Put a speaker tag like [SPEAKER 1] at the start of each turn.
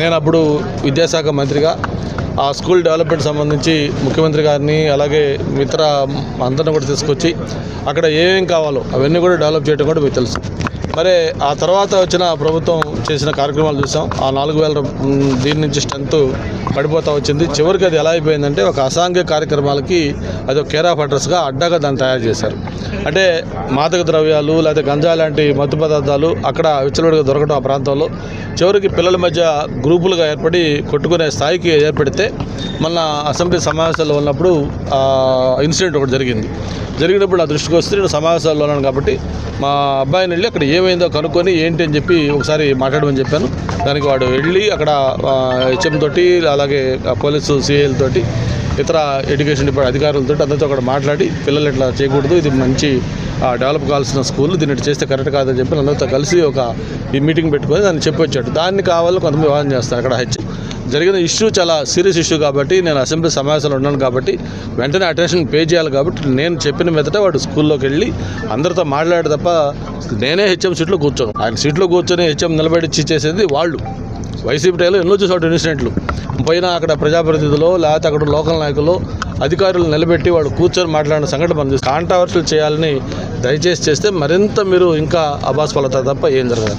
[SPEAKER 1] నేను అప్పుడు విద్యాశాఖ మంత్రిగా ఆ స్కూల్ డెవలప్మెంట్ సంబంధించి ముఖ్యమంత్రి గారిని అలాగే మిత్ర అందరిని కూడా తీసుకొచ్చి అక్కడ ఏమేమి కావాలో అవన్నీ కూడా డెవలప్ చేయడం కూడా మీకు తెలుసు. మరి ఆ తర్వాత వచ్చిన ప్రభుత్వం చేసిన కార్యక్రమాలు చూసాం. ఆ నాలుగు వేల దీని నుంచి స్ట్రెంత్ పడిపోతూ వచ్చింది. చివరికి అది ఎలా అయిపోయిందంటే ఒక అసాంఘిక కార్యక్రమాలకి అది ఒక కేర్ ఆఫ్ అడ్రస్గా అడ్డాగా దాన్ని తయారు చేశారు. అంటే మాదక ద్రవ్యాలు లేకపోతే గంజా లాంటి మత్తు పదార్థాలు అక్కడ విచ్చలవిడిగా దొరకడం ఆ ప్రాంతంలో. చివరికి పిల్లల మధ్య గ్రూపులుగా ఏర్పడి కొట్టుకునే స్థాయికి ఏర్పడితే మన అసెంబ్లీ సమావేశాల్లో ఉన్నప్పుడు ఇన్సిడెంట్ ఒకటి జరిగింది. జరిగినప్పుడు నా దృష్టికి వస్తే నేను సమావేశాల్లో ఉన్నాను కాబట్టి మా అబ్బాయిని వెళ్ళి అక్కడ ఏ ఏమైందో కనుక్కొని ఏంటి అని చెప్పి ఒకసారి మాట్లాడమని చెప్పాను. దానికి వాడు వెళ్ళి అక్కడ హెచ్ఎం తోటి అలాగే పోలీసు సిఐల తోటి ఇతర ఎడ్యుకేషన్ డిపార్ట్మెంట్ అధికారులతో అందరితో అక్కడ మాట్లాడి పిల్లలు ఇట్లా చేయకూడదు ఇది మంచి డెవలప్ కావాల్సిన స్కూల్ దీన్ని చేస్తే కరెక్ట్ కాదని చెప్పి అందరితో కలిసి ఒక ఈ మీటింగ్ పెట్టుకొని దాన్ని చెప్పి వచ్చాడు దాన్ని కావాలని కొంతమంది వివాదం చేస్తారు. అక్కడ హెచ్ జరిగిన ఇష్యూ చాలా సీరియస్ ఇష్యూ కాబట్టి నేను అసెంబ్లీ సమావేశంలో ఉన్నాను కాబట్టి వెంటనే అటెన్షన్ పే చేయాలి కాబట్టి నేను చెప్పిన మీదట వాడు స్కూల్లోకి వెళ్ళి అందరితో మాట్లాడే తప్ప నేనే హెచ్ఎం సీట్లో కూర్చోను. ఆయన సీట్లో కూర్చొని హెచ్ఎం నిలబడి చేసేది వాళ్ళు. వైసీపీ టైంలో ఎన్నో చూసాడు ఇన్సిడెంట్లు పోయినా అక్కడ ప్రజాప్రతినిధులు లేకపోతే అక్కడ లోకల్ నాయకులు అధికారులు నిలబెట్టి వాడు కూర్చొని మాట్లాడిన సంఘటన మనం కాంట్రవర్సీలు చేయాలని దయచేసి చేస్తే మరింత మీరు ఇంకా అబాస్ పడతారు తప్ప ఏం జరగదు.